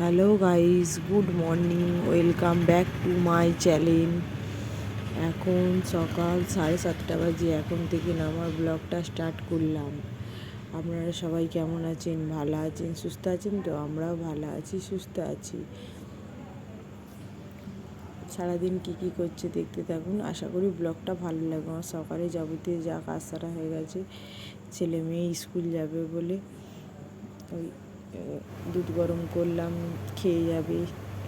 Hello guys good morning welcome back to my channel এখন সকাল সাড়ে সাতটা বাজে। এখন থেকে আমার ব্লগটা স্টার্ট করলাম। আপনারা সবাই কেমন আছেন? ভালো আছেন? সুস্থ আছেন? তো আমরাও ভালো আছি, সুস্থ আছি। সারাদিন কী কী করছে দেখতে থাকুন। আশা করি ব্লগটা ভালো লাগবে। আমার সকালে যাবতীয় যা কাজ সারা হয়ে গেছে, ছেলে মেয়ে স্কুল যাবে বলে। ওই দুধ গরম করলাম, খেয়ে যাবে,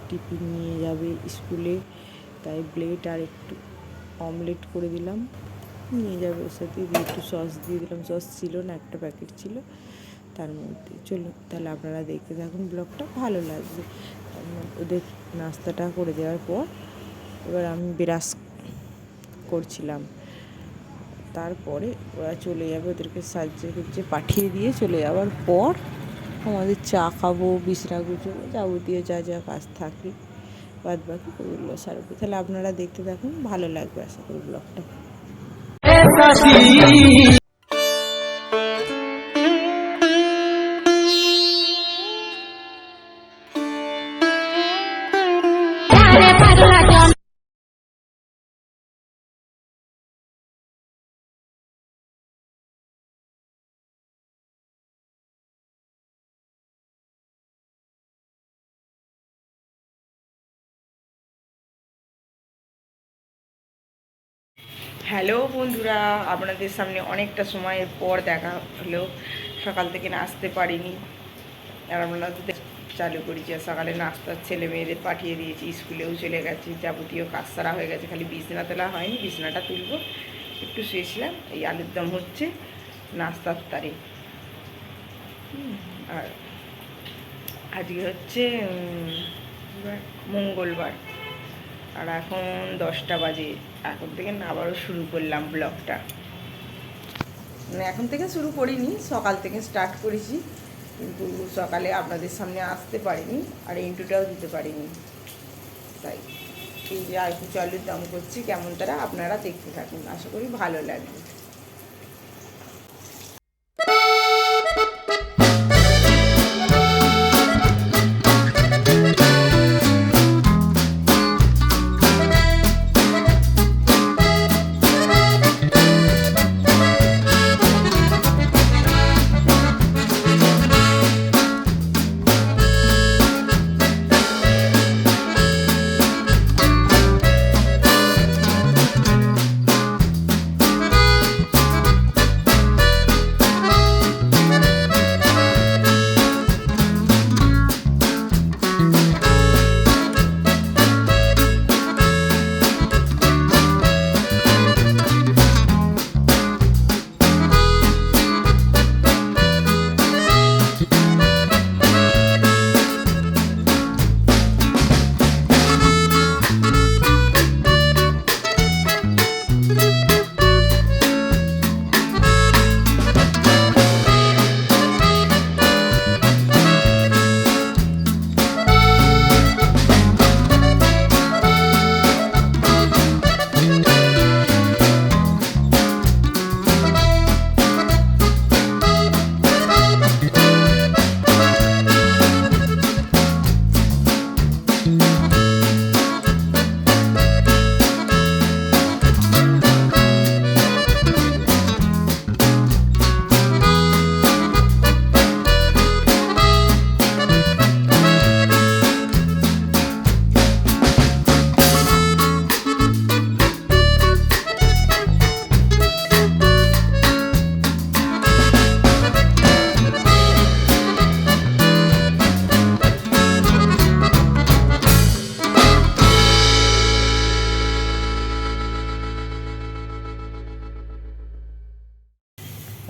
টিফিন নিয়ে যাবে স্কুলে। তাই ব্লেড আর একটু অমলেট করে দিলাম। নিয়ে যাবে ওর সাথে, দিয়ে একটু সস দিয়ে দিলাম। সস ছিল না, একটা প্যাকেট ছিল তার মধ্যে। চলুন, তাহলে আপনারা দেখতে থাকুন ব্লগটা, ভালো লাগবে। ওদের নাস্তাটা করে দেওয়ার পর এবার আমি বিরাস করছিলাম। তারপরে ওরা চলে যাবে, ওদেরকে সাহায্য করছে, পাঠিয়ে দিয়ে চলে যাওয়ার পর আমাদের চা খাব, বিছনা গুছবো, যাবতীয় যা যা কাজ থাকে। বাদ বাকি ওগুলো সারবো। তাহলে আপনারা দেখতে থাকুন, ভালো লাগবে আশা করি ব্লগটা। হ্যালো বন্ধুরা, আপনাদের সামনে অনেকটা সময়ের পর দেখা হলো। সকাল থেকে নাচতে পারিনি। আর আমরা চালু করেছি আর সকালে নাস্তার ছেলে মেয়েদের পাঠিয়ে দিয়েছি, স্কুলেও চলে গেছে, যাবতীয় কাজ সারা হয়ে গেছে, খালি বিছনা তোলা হয়নি, বিছনাটা তুলবো। একটু শুয়েছিলাম, এই আলুর দম হচ্ছে, নাস্তার তারে আর আজকে হচ্ছে মঙ্গলবার। আর এখন দশটা বাজে। এখন থেকে না আবারও শুরু করলাম ব্লগটা। মানে এখন থেকে শুরু করিনি, সকাল থেকে স্টার্ট করেছি, কিন্তু সকালে আপনাদের সামনে আসতে পারিনি আর ইন্টুটাও দিতে পারিনি। তাই এই যে আর কি চালুর দাম করছি, কেমন তারা আপনারা দেখতে থাকুন। আশা করি ভালো লাগবে।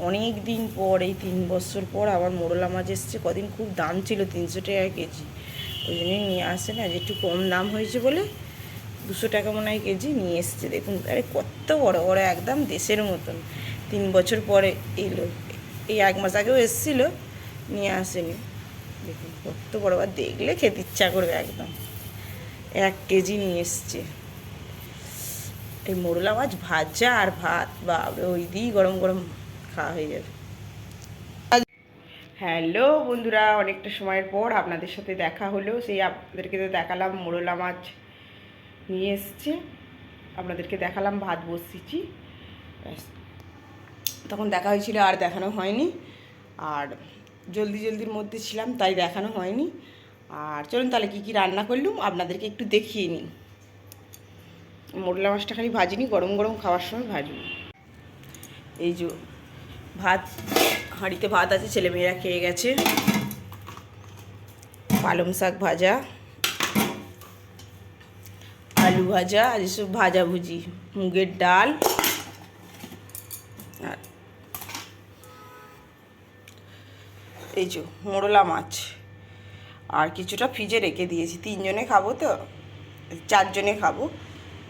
অনেক দিন পর, এই তিন বছর পর আবার মোরলা মাছ এসছে। কদিন খুব দাম ছিল, তিনশো টাকা কেজি। ওই জন্যই নিয়ে আসে না, যে একটু কম দাম হয়েছে বলে দুশো টাকা মনে হয় কেজি নিয়ে এসছে। দেখুন, আরে কত বড় বড় একদম দেশের মতন। তিন বছর পরে এলো। এই এক মাস আগেও এসেছিল, নিয়ে আসেনি। দেখুন, কত বড় আর দেখলে খেতে ইচ্ছা করবে একদম। এক কেজি নিয়ে এসছে। এই মোরলা মাছ ভাজা আর ভাত বা ওই দিই গরম গরম খাওয়া হয়ে যাবে। হ্যালো বন্ধুরা, অনেকটা সময়ের পর আপনাদের সাথে দেখা হলো। সেই আপনাদেরকে তো দেখালাম, মোরলা মাছ নিয়ে এসছে। আপনাদেরকে দেখালাম, ভাত বসিয়েছি। তখন দেখা হয়েছিল, আর দেখানো হয়নি। আর জলদি জলদির মধ্যে ছিলাম, তাই দেখানো হয়নি। আর চলুন তাহলে কী কী রান্না করলুম, আপনাদেরকে একটু দেখিয়ে নিই। মোরলা মাছটা খালি ভাজিনি, গরম গরম খাওয়ার সময় ভাজবো। এই যে ভাত, হাঁড়িতে ভাত আছে ছেলেমেয়েরা খেয়ে গেছে। পালং শাক ভাজা, আলু ভাজা, আর এসব ভাজাভুজি মুগের ডাল, আর এই যে মোড়লা মাছ। আর কিছুটা ফ্রিজে রেখে দিয়েছি। তিনজনে খাব তো? চারজনে খাব।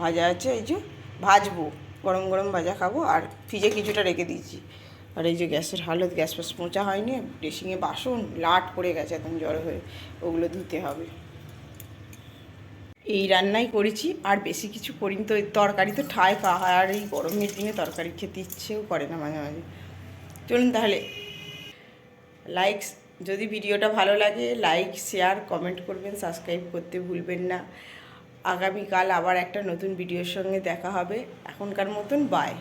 ভাজা আছে, এই যে ভাজবো। গরম গরম ভাজা খাব। আর ফ্রিজে কিছুটা রেখে দিয়েছি। আর এই যে গ্যাসের হালত, গ্যাস ফ্যাস মোচা হয়নি, ড্রেসিংয়ে বাসন, লাট পড়ে গেছে একদম জড়ো হয়ে, ওগুলো ধুতে হবে। এই রান্নাই করেছি, আর বেশি কিছু করিনি তো তরকারি তো ঠায় খাওয়া হয়, আর এই গরমের দিনে তরকারি খেতে ইচ্ছেও করে না মাঝে মাঝে। চলুন তাহলে লাইক যদি ভিডিওটা ভালো লাগে লাইক শেয়ার কমেন্ট করবেন সাবস্ক্রাইব করতে ভুলবেন না। আগামীকাল আবার একটা নতুন ভিডিওর সঙ্গে দেখা হবে। এখনকার মতন বাই